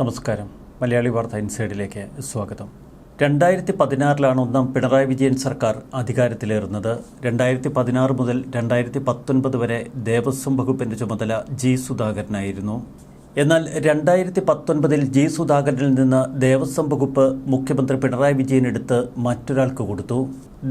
നമസ്കാരം. മലയാളി വാർത്ത ഇൻസൈഡിലേക്ക് സ്വാഗതം. രണ്ടായിരത്തി പതിനാറിലാണ് ഒന്നാം പിണറായി വിജയൻ സർക്കാർ അധികാരത്തിലേറുന്നത്. രണ്ടായിരത്തി പതിനാറ് മുതൽ രണ്ടായിരത്തി പത്തൊൻപത് വരെ ദേവസ്വം വകുപ്പിന്റെ ചുമതല ജി സുധാകരനായിരുന്നു. എന്നാൽ രണ്ടായിരത്തി പത്തൊൻപതിൽ ജി സുധാകരനിൽ നിന്ന് ദേവസ്വം വകുപ്പ് മുഖ്യമന്ത്രി പിണറായി വിജയൻ എടുത്ത് മറ്റൊരാൾക്ക് കൊടുത്തു.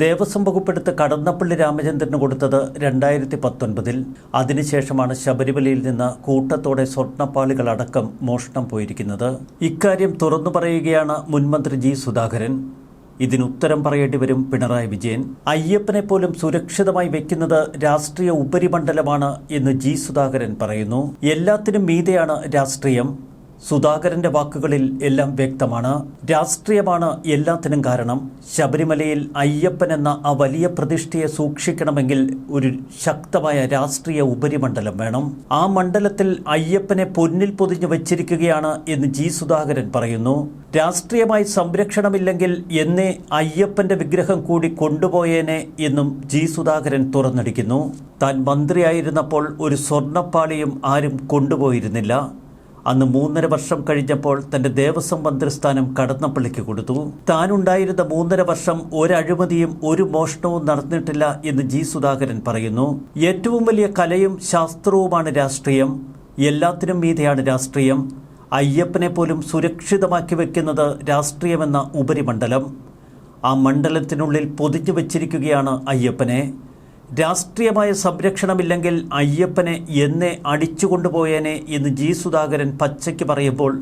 ദേവസ്വം വകുപ്പ് എടുത്ത് കടന്നപ്പള്ളി രാമചന്ദ്രന് കൊടുത്തത് രണ്ടായിരത്തി പത്തൊൻപതിൽ അതിനുശേഷമാണ് ശബരിമലയിൽ നിന്ന് കൂട്ടത്തോടെ സ്വർണപ്പാളികളടക്കം മോഷണം പോയിരിക്കുന്നത്. ഇക്കാര്യം തുറന്നു പറയുകയാണ് മുൻമന്ത്രി ജി സുധാകരൻ. ഇതിനുത്തരം പറയേണ്ടി വരും പിണറായി വിജയൻ. അയ്യപ്പനെ പോലും സുരക്ഷിതമായി വെക്കുന്നത് രാഷ്ട്രീയ ഉപരിമണ്ഡലമാണ് എന്ന് ജി സുധാകരൻ പറയുന്നു. എല്ലാത്തിനും മീതെയാണ് രാഷ്ട്രീയം. സുധാകരന്റെ വാക്കുകളിൽ എല്ലാം വ്യക്തമാണ്. രാഷ്ട്രീയമാണ് എല്ലാത്തിനും കാരണം. ശബരിമലയിൽ അയ്യപ്പൻ എന്ന ആ വലിയ പ്രതിഷ്ഠയെ സൂക്ഷിക്കണമെങ്കിൽ ഒരു ശക്തമായ രാഷ്ട്രീയ ഉപരിമണ്ഡലം വേണം. ആ മണ്ഡലത്തിൽ അയ്യപ്പനെ പൊന്നിൽ പൊതിഞ്ഞു വച്ചിരിക്കുകയാണ് എന്ന് ജി സുധാകരൻ പറയുന്നു. രാഷ്ട്രീയമായി സംരക്ഷണമില്ലെങ്കിൽ എന്നെ അയ്യപ്പന്റെ വിഗ്രഹം കൂടി കൊണ്ടുപോയേനെ എന്നും ജി സുധാകരൻ തുറന്നടിക്കുന്നു. താൻ മന്ത്രിയായിരുന്നപ്പോൾ ഒരു സ്വർണപ്പാളിയും ആരും കൊണ്ടുപോയിരുന്നില്ല. അന്ന് മൂന്നര വർഷം കഴിഞ്ഞപ്പോൾ തന്റെ ദേവസ്വം മന്ത്രിസ്ഥാനം കടന്നപ്പള്ളിക്ക് കൊടുത്തു. താനുണ്ടായിരുന്ന മൂന്നര വർഷം ഒരഴിമതിയും ഒരു മോഷണവും നടന്നിട്ടില്ല എന്ന് ജി സുധാകരൻ പറയുന്നു. ഏറ്റവും വലിയ കലയും ശാസ്ത്രവുമാണ് രാഷ്ട്രീയം. എല്ലാത്തിനും മീതെയാണ് രാഷ്ട്രീയം. അയ്യപ്പനെ പോലും സുരക്ഷിതമാക്കി വെക്കുന്നത് രാഷ്ട്രീയമെന്ന ഉപരിമണ്ഡലം. ആ മണ്ഡലത്തിനുള്ളിൽ പൊതിഞ്ഞു വച്ചിരിക്കുകയാണ് അയ്യപ്പനെ. രാഷ്ട്രീയമായ സംരക്ഷണമില്ലെങ്കിൽ അയ്യപ്പനെ എന്നെ അടിച്ചുകൊണ്ടുപോയേനെ എന്ന് ജി സുധാകരൻ പച്ചയ്ക്ക് പറയുമ്പോൾ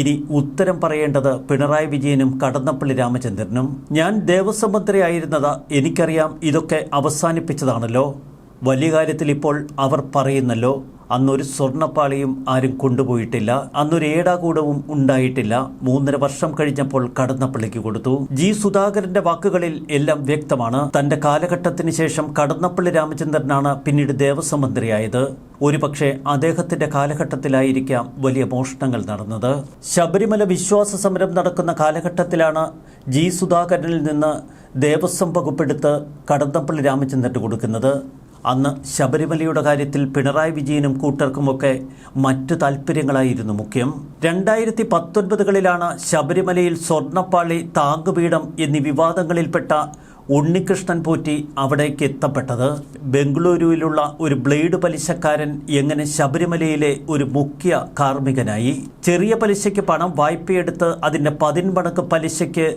ഇനി ഉത്തരം പറയേണ്ടത് പിണറായി വിജയനും കടന്നപ്പള്ളി രാമചന്ദ്രനും. ഞാൻ ദേവസ്വം മന്ത്രിയായിരുന്നത് എനിക്കറിയാം ഇതൊക്കെ അവസാനിപ്പിച്ചതാണല്ലോ. വലിയ കാര്യത്തിൽ ഇപ്പോൾ അവർ പറയുന്നല്ലോ. അന്നൊരു സ്വർണപ്പാളിയും ആരും കൊണ്ടുപോയിട്ടില്ല. അന്നൊരു ഏടാകൂടവും ഉണ്ടായിട്ടില്ല. മൂന്നര വർഷം കഴിഞ്ഞപ്പോൾ കടന്നപ്പള്ളിക്ക് കൊടുത്തു. ജി സുധാകരന്റെ വാക്കുകളിൽ എല്ലാം വ്യക്തമാണ്. തന്റെ കാലഘട്ടത്തിന് ശേഷം കടന്നപ്പള്ളി രാമചന്ദ്രനാണ് പിന്നീട് ദേവസ്വം മന്ത്രിയായത്. ഒരുപക്ഷെ അദ്ദേഹത്തിന്റെ കാലഘട്ടത്തിലായിരിക്കാം വലിയ മോഷണങ്ങൾ നടന്നത്. ശബരിമല വിശ്വാസ സമരം നടക്കുന്ന കാലഘട്ടത്തിലാണ് ജി സുധാകരനിൽ നിന്ന് ദേവസ്വം വകുപ്പെടുത്ത് കടന്നപ്പള്ളി രാമചന്ദ്രന് കൊടുക്കുന്നത്. അന്ന് ശബരിമലയുടെ കാര്യത്തിൽ പിണറായി വിജയനും കൂട്ടർക്കുമൊക്കെ മറ്റു താല്പര്യങ്ങളായിരുന്നു മുഖ്യം. രണ്ടായിരത്തി പത്തൊൻപതുകളിലാണ് ശബരിമലയിൽ സ്വർണപ്പാളി താങ്കുപീഠം എന്നീ വിവാദങ്ങളിൽപ്പെട്ട ഉണ്ണികൃഷ്ണൻ പോറ്റി അവിടേക്ക് എത്തപ്പെട്ടത്. ബംഗളൂരുവിലുള്ള ഒരു ബ്ലേഡ് പലിശക്കാരൻ എങ്ങനെ ശബരിമലയിലെ ഒരു മുഖ്യ കാർമ്മികനായി? ചെറിയ പലിശയ്ക്ക് പണം വായ്പയെടുത്ത് അതിന്റെ പതിന്മടക്ക് പലിശയ്ക്ക്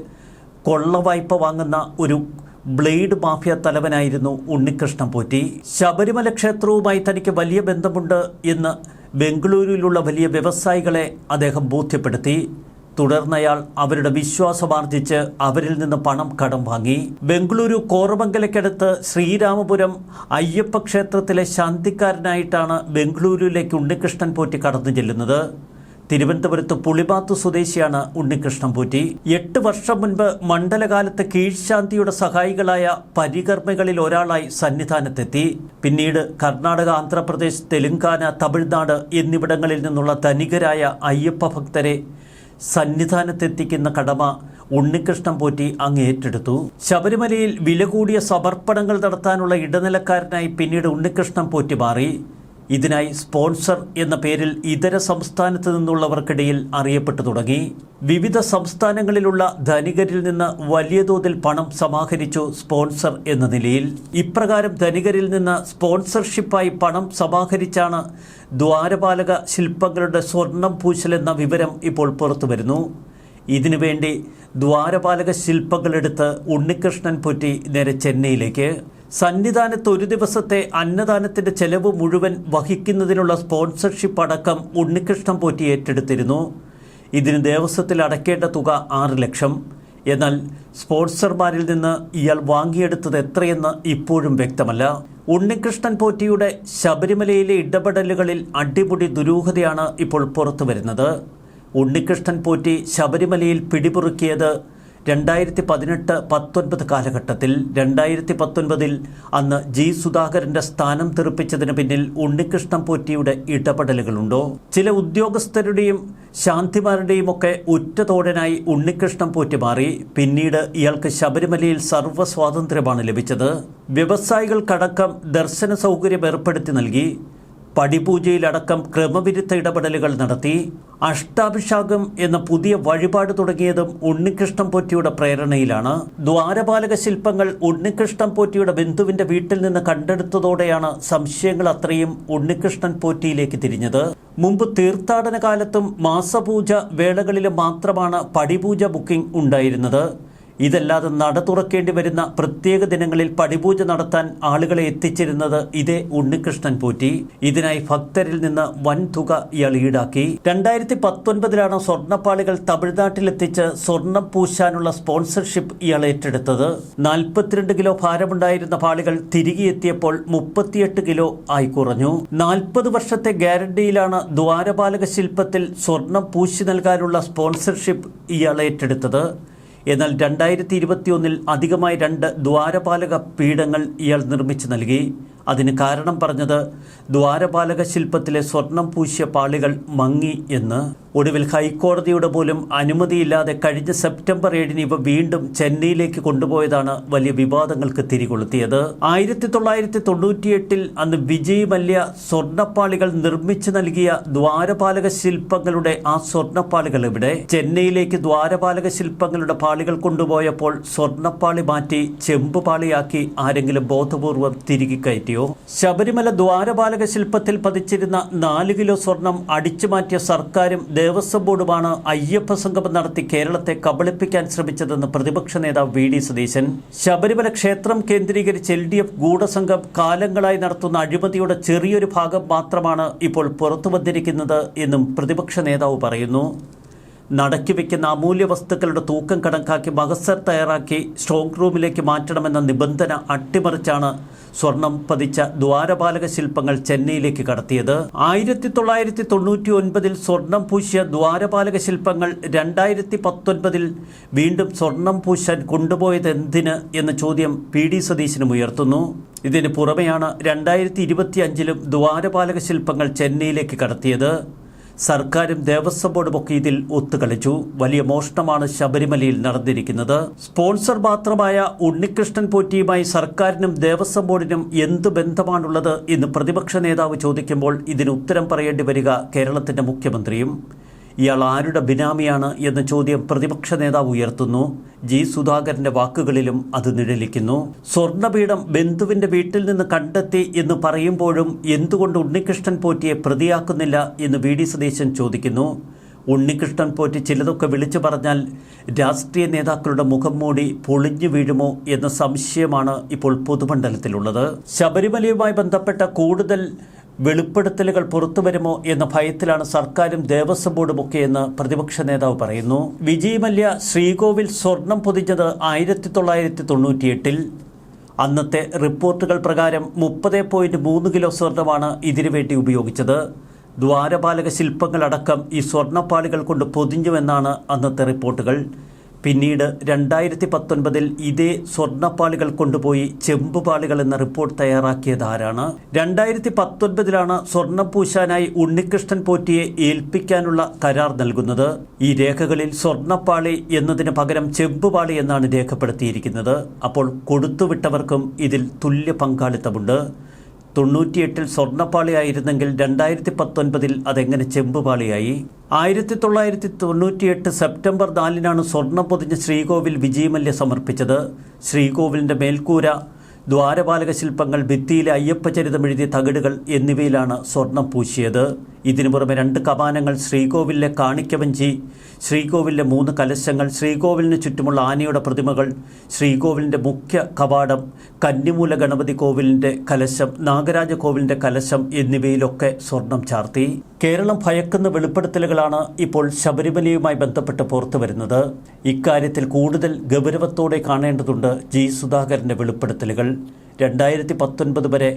കൊള്ള വായ്പ വാങ്ങുന്ന ഒരു ബ്ലേഡ് മാഫിയ തലവനായിരുന്നു ഉണ്ണികൃഷ്ണൻ പോറ്റി. ശബരിമല ക്ഷേത്രവുമായി തനിക്ക് വലിയ ബന്ധമുണ്ട് എന്ന് ബംഗളൂരുവിലുള്ള വലിയ വ്യവസായികളെ അദ്ദേഹം ബോധ്യപ്പെടുത്തി. തുടർന്നയാൾ അവരുടെ വിശ്വാസമാർജിച്ച് അവരിൽ നിന്ന് പണം കടം വാങ്ങി. ബംഗളൂരു കോറമംഗലയ്ക്കടുത്ത് ശ്രീരാമപുരം അയ്യപ്പ ക്ഷേത്രത്തിലെ ശാന്തിക്കാരനായിട്ടാണ് ബംഗളൂരുവിലേക്ക് ഉണ്ണികൃഷ്ണൻ പോറ്റി കടന്നു ചെല്ലുന്നത്. തിരുവനന്തപുരത്ത് പുളിപാത്ത് സ്വദേശിയാണ് ഉണ്ണികൃഷ്ണൻ പൂറ്റി. എട്ട് വർഷം മുൻപ് മണ്ഡലകാലത്ത് കീഴ്ശാന്തിയുടെ സഹായികളായ പരികർമ്മികളിൽ ഒരാളായി സന്നിധാനത്തെത്തി. പിന്നീട് കർണാടക ആന്ധ്രാപ്രദേശ് തെലുങ്കാന തമിഴ്നാട് എന്നിവിടങ്ങളിൽ നിന്നുള്ള ധനികരായ അയ്യപ്പ ഭക്തരെ സന്നിധാനത്തെത്തിക്കുന്ന കടമ ഉണ്ണികൃഷ്ണൻ പോറ്റി അങ്ങ് ഏറ്റെടുത്തു. ശബരിമലയിൽ വില കൂടിയ സമർപ്പണങ്ങൾ നടത്താനുള്ള ഇടനിലക്കാരനായി പിന്നീട് ഉണ്ണികൃഷ്ണൻ പോറ്റി മാറി. ഇതിനായി സ്പോൺസർ എന്ന പേരിൽ ഇതര സംസ്ഥാനത്ത് നിന്നുള്ളവർക്കിടയിൽ അറിയപ്പെട്ടു തുടങ്ങി. വിവിധ സംസ്ഥാനങ്ങളിലുള്ള ധനികരിൽ നിന്ന് വലിയ തോതിൽ പണം സമാഹരിച്ചു സ്പോൺസർ എന്ന നിലയിൽ. ഇപ്രകാരം ധനികരിൽ നിന്ന് സ്പോൺസർഷിപ്പായി പണം സമാഹരിച്ചാണ് ദ്വാരപാലക ശില്പങ്ങളുടെ സ്വർണം പൂശലെന്ന വിവരം ഇപ്പോൾ പുറത്തു വരുന്നു. ഇതിനുവേണ്ടി ദ്വാരപാലക ശില്പങ്ങളെടുത്ത് ഉണ്ണികൃഷ്ണൻ പൊറ്റി നേരെ ചെന്നൈയിലേക്ക്. സന്നിധാനത്ത് ഒരു ദിവസത്തെ അന്നദാനത്തിന്റെ ചെലവ് മുഴുവൻ വഹിക്കുന്നതിനുള്ള സ്പോൺസർഷിപ്പ് അടക്കം ഉണ്ണികൃഷ്ണൻ പോറ്റി ഏറ്റെടുത്തിരുന്നു. ഇതിന് ദേവസ്വത്തിൽ അടക്കേണ്ട തുക ആറ് ലക്ഷം. എന്നാൽ സ്പോൺസർമാരിൽ നിന്ന് ഇയാൾ വാങ്ങിയെടുത്തത് എത്രയെന്ന് ഇപ്പോഴും വ്യക്തമല്ല. ഉണ്ണികൃഷ്ണൻ പോറ്റിയുടെ ശബരിമലയിലെ ഇടപെടലുകളിൽ അടിമുടി ദുരൂഹതയാണ് ഇപ്പോൾ പുറത്തു വരുന്നത് ഉണ്ണികൃഷ്ണൻ പോറ്റി ശബരിമലയിൽ പിടിമുറുക്കിയത് രണ്ടായിരത്തി പതിനെട്ട് പത്തൊൻപത് കാലഘട്ടത്തിൽ രണ്ടായിരത്തി പത്തൊൻപതിൽ അന്ന് ജി സുധാകരന്റെ സ്ഥാനം തെറിപ്പിച്ചതിന് പിന്നിൽ ഉണ്ണികൃഷ്ണൻ പോറ്റിയുടെ ഇടപെടലുകളുണ്ടോ? ചില ഉദ്യോഗസ്ഥരുടെയും ശാന്തിമാരുടെയും ഒക്കെ ഉറ്റതോടനായി ഉണ്ണികൃഷ്ണൻ പോറ്റി മാറി. പിന്നീട് ഇയാൾക്ക് ശബരിമലയിൽ സർവ സ്വാതന്ത്ര്യമാണ് ലഭിച്ചത്. വ്യവസായികൾക്കടക്കം ദർശന സൗകര്യം ഏർപ്പെടുത്തി നൽകി. പടിപൂജയിലടക്കം ക്രമവിരുദ്ധ ഇടപെടലുകൾ നടത്തി അഷ്ടാഭിഷാകം എന്ന പുതിയ വഴിപാട് തുടങ്ങിയതും ഉണ്ണികൃഷ്ണൻ പോറ്റിയുടെ പ്രേരണയിലാണ്. ദ്വാരപാലക ശില്പങ്ങൾ ഉണ്ണികൃഷ്ണൻ പോറ്റിയുടെ ബന്ധുവിന്റെ വീട്ടിൽ നിന്ന് കണ്ടെടുത്തതോടെയാണ് സംശയങ്ങൾ അത്രയും ഉണ്ണികൃഷ്ണൻ പോറ്റിയിലേക്ക് തിരിഞ്ഞത്. മുമ്പ് തീർത്ഥാടന കാലത്തും മാസപൂജ വേളകളിലും മാത്രമാണ് പടിപൂജ ബുക്കിംഗ് ഉണ്ടായിരുന്നത്. ഇതല്ലാതെ നട തുറക്കേണ്ടി വരുന്ന പ്രത്യേക ദിനങ്ങളിൽ പടിപൂജ നടത്താൻ ആളുകളെ എത്തിച്ചിരുന്നത് ഇതേ ഉണ്ണികൃഷ്ണൻ പോറ്റി. ഇതിനായി ഭക്തരിൽ നിന്ന് വൻ തുക ഇയാൾ ഈടാക്കി രണ്ടായിരത്തി പത്തൊൻപതിലാണ് സ്വർണപ്പാളികൾ തമിഴ്നാട്ടിലെത്തിച്ച് സ്വർണം പൂശാനുള്ള സ്പോൺസർഷിപ്പ് ഇയാൾ ഏറ്റെടുത്തത്. നാൽപ്പത്തിരണ്ട് കിലോ ഭാരമുണ്ടായിരുന്ന പാളികൾ തിരികെ എത്തിയപ്പോൾ മുപ്പത്തിയെട്ട് കിലോ ആയി കുറഞ്ഞു. നാൽപ്പത് വർഷത്തെ ഗ്യാരണ്ടിയിലാണ് ദ്വാരപാലക ശില്പത്തിൽ സ്വർണം പൂശി നൽകാനുള്ള സ്പോൺസർഷിപ്പ് ഇയാൾ ഏറ്റെടുത്തത്. എന്നാൽ രണ്ടായിരത്തി ഇരുപത്തിയൊന്നിൽ അധികമായി രണ്ട് ദ്വാരപാലക പീഠങ്ങൾ ഇയാൾ നിർമ്മിച്ചു നൽകി. അതിന് കാരണം പറഞ്ഞത് ദ്വാരപാലക ശില്പത്തിലെ സ്വർണം പൂശിയ പാളികൾ മങ്ങി എന്ന്. ഒടുവിൽ ഹൈക്കോടതിയുടെ പോലും അനുമതിയില്ലാതെ കഴിഞ്ഞ സെപ്റ്റംബർ ഏഴിന് ഇവ വീണ്ടും ചെന്നൈയിലേക്ക് കൊണ്ടുപോയതാണ് വലിയ വിവാദങ്ങൾക്ക് തിരികൊളുത്തിയത്. ആയിരത്തി തൊള്ളായിരത്തി തൊണ്ണൂറ്റിയെട്ടിൽ അന്ന് വിജയ് മല്യ സ്വർണപ്പാളികൾ നിർമ്മിച്ചു നൽകിയ ദ്വാരപാലക ശില്പങ്ങളുടെ ആ സ്വർണപ്പാളികൾ ഇവിടെ ചെന്നൈയിലേക്ക് ദ്വാരപാലക ശില്പങ്ങളുടെ പാളികൾ കൊണ്ടുപോയപ്പോൾ സ്വർണപ്പാളി മാറ്റി ചെമ്പ് പാളിയാക്കി ആരെങ്കിലും ബോധപൂർവം തിരികെ കയറ്റിയോ? ശബരിമല ദ്വാരപാലക ശില്പത്തിൽ പതിച്ചിരുന്ന നാല് കിലോ സ്വർണം അടിച്ചു മാറ്റിയ സർക്കാരും ദേവസ്വം ബോർഡുമാണ് അയ്യപ്പ സംഗമം നടത്തി കേരളത്തെ കബളിപ്പിക്കാൻ ശ്രമിച്ചതെന്ന് പ്രതിപക്ഷ നേതാവ് വി ഡി സതീശൻ. ശബരിമല ക്ഷേത്രം കേന്ദ്രീകരിച്ച് എൽ ഡി എഫ് ഗൂഢസംഘം കാലങ്ങളായി നടത്തുന്ന അഴിമതിയുടെ ചെറിയൊരു ഭാഗം മാത്രമാണ് ഇപ്പോൾ പുറത്തു വന്നിരിക്കുന്നത് എന്നും പ്രതിപക്ഷ നേതാവ് പറയുന്നു. നടക്കി വയ്ക്കുന്ന അമൂല്യ വസ്തുക്കളുടെ തൂക്കം കണക്കാക്കി മഹസർ തയ്യാറാക്കി സ്ട്രോങ് റൂമിലേക്ക് മാറ്റണമെന്ന നിബന്ധന അട്ടിമറിച്ചാണ് സ്വർണം പതിച്ച ദ്വാരപാലക ശില്പങ്ങൾ ചെന്നൈയിലേക്ക് കടത്തിയത്. ആയിരത്തി തൊള്ളായിരത്തി തൊണ്ണൂറ്റി ഒൻപതിൽ സ്വർണം പൂശിയ ദ്വാരപാലക ശില്പങ്ങൾ രണ്ടായിരത്തി പത്തൊൻപതിൽ വീണ്ടും സ്വർണം പൂശാൻ കൊണ്ടുപോയത് എന്തിന് എന്ന ചോദ്യം പി ഡി സതീശനും ഉയർത്തുന്നു. ഇതിന് പുറമെയാണ് രണ്ടായിരത്തി ഇരുപത്തി അഞ്ചിലും ദ്വാരപാലക ശില്പങ്ങൾ ചെന്നൈയിലേക്ക് കടത്തിയത്. സർക്കാരും ദേവസ്വം ബോർഡും ഒക്കെ ഇതിൽ ഒത്തുകളിച്ചു. വലിയ മോഷണമാണ് ശബരിമലയിൽ നടന്നിരിക്കുന്നത്. സ്പോൺസർ മാത്രമായ ഉണ്ണികൃഷ്ണൻ പോറ്റിയുമായി സർക്കാരിനും ദേവസ്വം ബോർഡിനും എന്ത് ബന്ധമാണുള്ളത് എന്ന് പ്രതിപക്ഷ നേതാവ് ചോദിക്കുമ്പോൾ ഇതിന് ഉത്തരം പറയേണ്ടി വരിക കേരളത്തിന്റെ മുഖ്യമന്ത്രിയും ഇയാൾ ആരുടെ ബിനാമിയാണ് എന്ന ചോദ്യം പ്രതിപക്ഷ നേതാവ് ഉയർത്തുന്നു. ജി. സുധാകരന്റെ വാക്കുകളിലും അത് നിഴലിക്കുന്നു. സ്വർണപീഠം ബന്ധുവിന്റെ വീട്ടിൽ നിന്ന് കണ്ടെത്തി എന്ന് പറയുമ്പോഴും എന്തുകൊണ്ട് ഉണ്ണികൃഷ്ണൻ പോറ്റിയെ പ്രതിയാക്കുന്നില്ല എന്ന് വി. ഡി. സതീശൻ ചോദിക്കുന്നു. ഉണ്ണികൃഷ്ണൻ പോറ്റി ചിലതൊക്കെ വിളിച്ചു പറഞ്ഞാൽ രാഷ്ട്രീയ നേതാക്കളുടെ മുഖം മൂടി പൊളിഞ്ഞു വീഴുമോ എന്ന സംശയമാണ് ഇപ്പോൾ പൊതുമണ്ഡലത്തിലുള്ളത്. ശബരിമലയുമായി ബന്ധപ്പെട്ട കൂടുതൽ വെളിപ്പെടുത്തലുകൾ പുറത്തുവരുമോ എന്ന ഭയത്തിലാണ് സർക്കാരും ദേവസ്വം ബോർഡുമൊക്കെയെന്ന് പ്രതിപക്ഷ നേതാവ് പറയുന്നു. വിജയ് മല്യ ശ്രീകോവിൽ സ്വർണം പൊതിഞ്ഞത് ആയിരത്തി തൊള്ളായിരത്തി തൊണ്ണൂറ്റിയെട്ടിൽ. അന്നത്തെ റിപ്പോർട്ടുകൾ പ്രകാരം മുപ്പത് പോയിന്റ് മൂന്ന് കിലോ സ്വർണമാണ് ഇതിനുവേണ്ടി ഉപയോഗിച്ചത്. ദ്വാരപാലക ശില്പങ്ങളടക്കം ഈ സ്വർണപ്പാളികൾ കൊണ്ട് പൊതിഞ്ഞുവെന്നാണ് അന്നത്തെ റിപ്പോർട്ടുകൾ. പിന്നീട് രണ്ടായിരത്തി പത്തൊൻപതിൽ ഇതേ സ്വർണപ്പാളികൾ കൊണ്ടുപോയി ചെമ്പുപാളികൾ എന്ന റിപ്പോർട്ട് തയ്യാറാക്കിയത് ആരാണ്? രണ്ടായിരത്തി പത്തൊൻപതിലാണ് സ്വർണം പൂശാനായി ഉണ്ണികൃഷ്ണൻ പോറ്റിയെ ഏൽപ്പിക്കാനുള്ള കരാർ നൽകുന്നത്. ഈ രേഖകളിൽ സ്വർണപ്പാളി എന്നതിന് പകരം ചെമ്പുപാളി എന്നാണ് രേഖപ്പെടുത്തിയിരിക്കുന്നത്. അപ്പോൾ കൊടുത്തുവിട്ടവർക്കും ഇതിൽ തുല്യ പങ്കാളിത്തമുണ്ട്. തൊണ്ണൂറ്റിയെട്ടിൽ സ്വർണപ്പാളിയായിരുന്നെങ്കിൽ രണ്ടായിരത്തി പത്തൊൻപതിൽ അതെങ്ങനെ ചെമ്പുപാളിയായി? ആയിരത്തി തൊള്ളായിരത്തി തൊണ്ണൂറ്റിയെട്ട് സെപ്റ്റംബർ നാലിനാണ് സ്വർണം പൊതിഞ്ഞ ശ്രീകോവിൽ വിജയമല്യ സമർപ്പിച്ചത്. ശ്രീകോവിലിന്റെ മേൽക്കൂര ദ്വാരപാലക ശില്പങ്ങൾ ഭിത്തിയിലെ അയ്യപ്പചരിതമെഴുതിയ തകിടുകൾ എന്നിവയിലാണ് സ്വർണം പൂശിയത്. ഇതിനു പുറമെ രണ്ട് കമാനങ്ങൾ ശ്രീകോവിലിലെ കാണിക്കവഞ്ചി ശ്രീകോവിലിലെ മൂന്ന് കലശങ്ങൾ ശ്രീകോവിലിന് ചുറ്റുമുള്ള ആനയുടെ പ്രതിമകൾ ശ്രീകോവിലിന്റെ മുഖ്യ കവാടം കന്നിമൂല ഗണപതി കോവിലിന്റെ കലശം നാഗരാജ കോവിലിന്റെ കലശം എന്നിവയിലൊക്കെ സ്വർണം ചാർത്തി. കേരളം ഭയക്കുന്ന വെളിപ്പെടുത്തലുകളാണ് ഇപ്പോൾ ശബരിമലയുമായി ബന്ധപ്പെട്ട് പുറത്തു വരുന്നത്. ഇക്കാര്യത്തിൽ കൂടുതൽ ഗൗരവത്തോടെ കാണേണ്ടതുണ്ട് ജി സുധാകരന്റെ വെളിപ്പെടുത്തലുകൾ. രണ്ടായിരത്തി പത്തൊൻപത് വരെ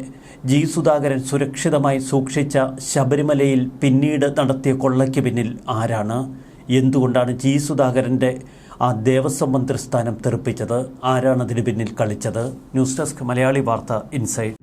ജി സുധാകരൻ സുരക്ഷിതമായി സൂക്ഷിച്ച ശബരിമലയിൽ പിന്നീട് നടത്തിയ കൊള്ളയ്ക്ക് പിന്നിൽ ആരാണ്? എന്തുകൊണ്ടാണ് ജി സുധാകരന്റെ ആ ദേവസ്വം മന്ത്രി സ്ഥാനം തെറിപ്പിച്ചത്? ആരാണ് അതിന് പിന്നിൽ കളിച്ചത്? ന്യൂസ് ഡെസ്ക് മലയാളി വാർത്ത ഇൻസൈഡ്.